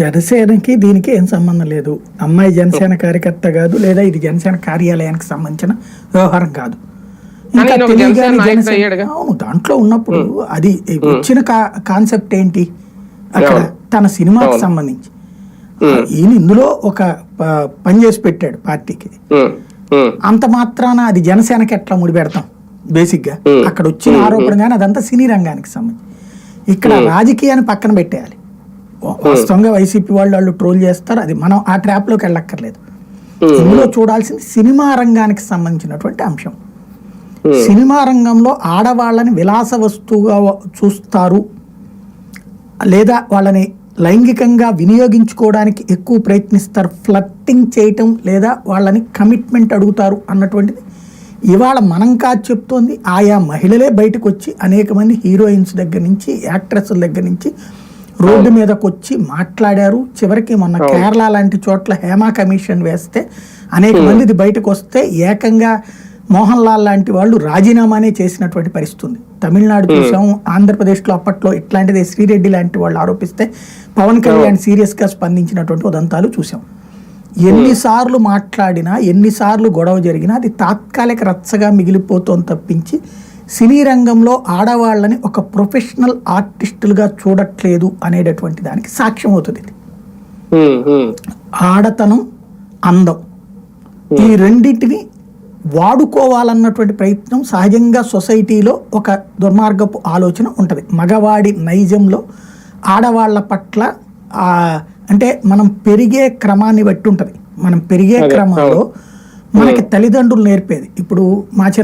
జనసేనకి దీనికి ఏం సంబంధం లేదు. అమ్మాయి జనసేన కార్యకర్త కాదు లేదా ఇది జనసేన కార్యాలయానికి సంబంధించిన వ్యవహారం కాదు. ఇంకా తెలియగానే జనసేన. అవును దాంట్లో ఉన్నప్పుడు అది వచ్చిన కాన్సెప్ట్ ఏంటి? అక్కడ తన సినిమాకి సంబంధించి. ఈయన ఇందులో ఒక పని చేసి పెట్టాడు పార్టీకి. అంత మాత్రాన అది జనసేనకి ఎట్లా ముడిపెడతాం బేసిక్గా అక్కడ వచ్చిన ఆరోపణ కానీ అదంతా సినీ రంగానికి సంబంధించి. ఇక్కడ రాజకీయాన్ని పక్కన పెట్టేయాలి. వాస్తవంగా వైసీపీ వాళ్ళు వాళ్ళు ట్రోల్ చేస్తారు. అది మనం ఆ ట్రాప్లోకి వెళ్ళక్కర్లేదు ఇందులో చూడాల్సింది సినిమా రంగానికి సంబంధించినటువంటి అంశం. సినిమా రంగంలో ఆడవాళ్ళని విలాస వస్తువుగా చూస్తారు. లేదా వాళ్ళని లైంగికంగా వినియోగించుకోవడానికి ఎక్కువ ప్రయత్నిస్తారు. ఫ్లట్టింగ్ చేయటం లేదా వాళ్ళని కమిట్మెంట్ అడుగుతారు అన్నటువంటిది ఇవాళ మనం కాదు చెప్తోంది. ఆయా మహిళలే బయటకు వచ్చి అనేక మంది హీరోయిన్స్ దగ్గర నుంచి యాక్ట్రెస్ల దగ్గర నుంచి రోడ్డు మీదకి వచ్చి మాట్లాడారు. చివరికి మొన్న కేరళ లాంటి చోట్ల హేమా కమిషన్ వేస్తే అనేక మంది ఇది బయటకు వస్తే ఏకంగా మోహన్ లాల్ లాంటి వాళ్ళు రాజీనామానే చేసినటువంటి పరిస్థితి ఉంది తమిళనాడు చూసాం ఆంధ్రప్రదేశ్లో అప్పట్లో ఇట్లాంటిదే శ్రీరెడ్డి లాంటి వాళ్ళు ఆరోపిస్తే పవన్ కళ్యాణ్ సీరియస్గా స్పందించినటువంటి ఉదంతాలు చూసాం. ఎన్నిసార్లు మాట్లాడినా ఎన్నిసార్లు గొడవ జరిగినా అది తాత్కాలిక రచ్చగా మిగిలిపోతోంది తప్పించి సినీ రంగంలో ఆడవాళ్ళని ఒక ప్రొఫెషనల్ ఆర్టిస్టులుగా చూడట్లేదు అనేటటువంటి దానికి సాక్ష్యం అవుతుంది ఇది. ఆడతనం అందం. ఈ రెండింటిని వాడుకోవాలన్నటువంటి ప్రయత్నం సహజంగా సొసైటీలో ఒక దుర్మార్గపు ఆలోచన ఉంటుంది. మగవాడి నైజంలో ఆడవాళ్ళ పట్ల అంటే మనం పెరిగే క్రమాన్ని బట్టి ఉంటుంది. మనం పెరిగే క్రమంలో మనకి తల్లిదండ్రులు నేర్పేది. ఇప్పుడు మా చిన్న